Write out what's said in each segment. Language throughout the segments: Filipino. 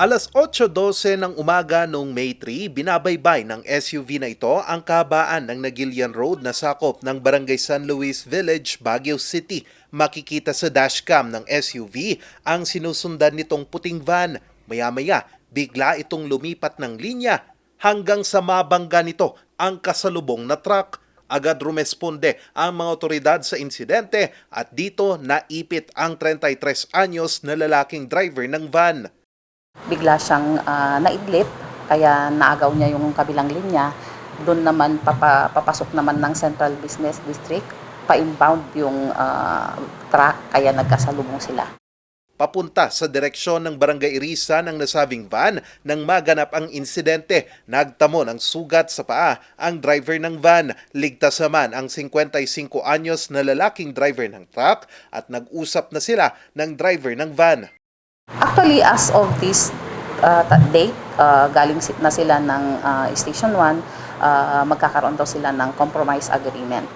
Alas 8.12 ng umaga noong May 3, binabaybay ng SUV na ito ang kabaan ng Nagilian Road na sakop ng Barangay San Luis Village, Baguio City. Makikita sa dashcam ng SUV ang sinusundan nitong puting van. Maya-maya, bigla itong lumipat ng linya hanggang sa mabangga nito ang kasalubong na truck. Agad rumesponde ang mga otoridad sa insidente at dito naipit ang 33 anyos na lalaking driver ng van. Bigla siyang ah, naidlip, kaya naagaw niya yung kabilang linya. Doon naman papa, papasok naman ng Central Business District, pa-inbound yung ah, truck, kaya nagkasalubong sila. papunta sa direksyon ng Barangay Irisa ng nasabing van nang maganap ang insidente. Nagtamo ng sugat sa paa ang driver ng van. Ligtas naman ang 55 anyos na lalaking driver ng truck at nag-usap na sila ng driver ng van. Actually, as of this uh, date, uh, galing na sila ng uh, Station 1, uh, magkakaroon daw sila ng compromise agreement.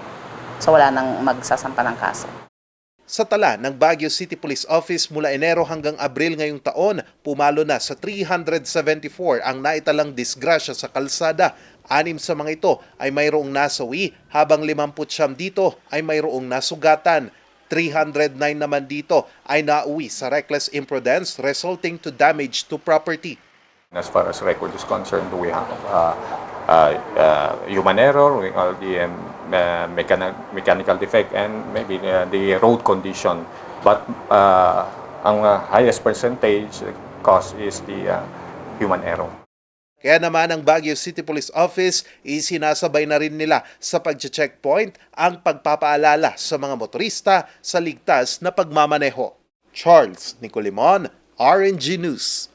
So wala nang magsasampa ng kaso. Sa tala ng Baguio City Police Office mula Enero hanggang Abril ngayong taon, pumalo na sa 374 ang naitalang disgrasya sa kalsada. Anim sa mga ito ay mayroong nasawi, habang 50 dito ay mayroong nasugatan. 309 naman dito ay nauwi sa reckless imprudence resulting to damage to property. As far as record is concerned, we have uh, uh, uh, human error, we have the um, uh, mechani- mechanical defect, and maybe uh, the road condition. But uh, ang uh, highest percentage cause is the uh, human error. Kaya naman ang Baguio City Police Office isinasabay na rin nila sa pag-checkpoint ang pagpapaalala sa mga motorista sa ligtas na pagmamaneho. Charles Nicolimon, RNG News.